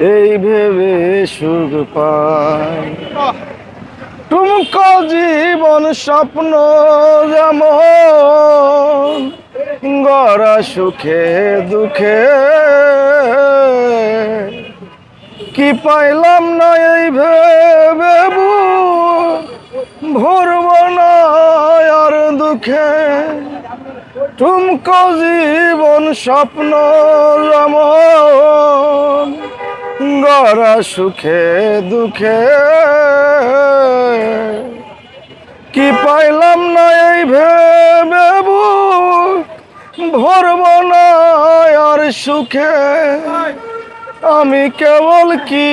এই ভেবে সুখ পাই। টুমকো জীবন স্বপ্ন যেমন, গড়া সুখে, দুঃখে। কি পাইলাম না এই ভেবে ভরব না আর দুঃখে। টুমকো জীবন স্বপ্ন গড়া সুখে, দুঃখে। কি পাইলাম না এই ভেবে ভরব না আর সুখে। আমি কেবল কি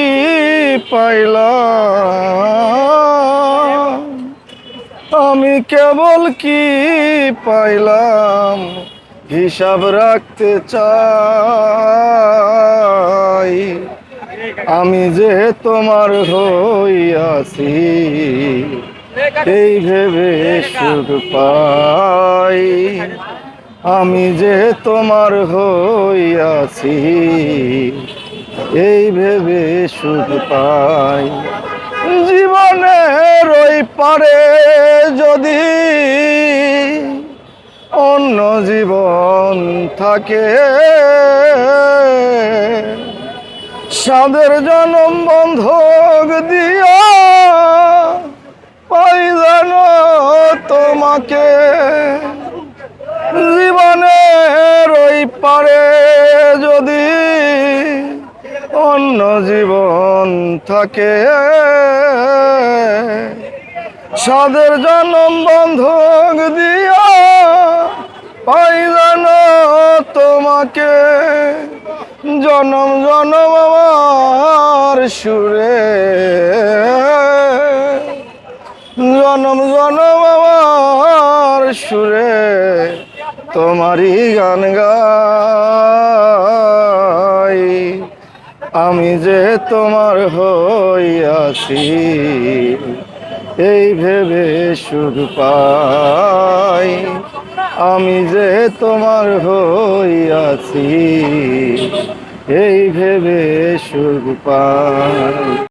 পাইলাম? আমি কেবল কি পাইলাম? হিসাব রাখতে চাই। আমি যে তোমার হইয়াছি, এই ভেবে সুখ পাই। আমি যে তোমার হইয়াছি, এই ভেবে সুখ পাই। জীবনের ওই পারে যদি অন্য জীবন থাকে সাদের জনম বন্ধক দিয়া পাই যেন তোমাকে। জীবনের ওই পারে যদি অন্য জীবন থাকে। সাদের জনম বন্ধক দিয়া পাই যেন তোমাকে। জনম জনম আমার সুরে। জনম জনম আমার সুরে, তোমারই গান গাই। আমি যে তোমার হইয়াছি এই ভেবে সুখ পাই। আমি যে তোমার হইয়াছি এই ভেবে সুর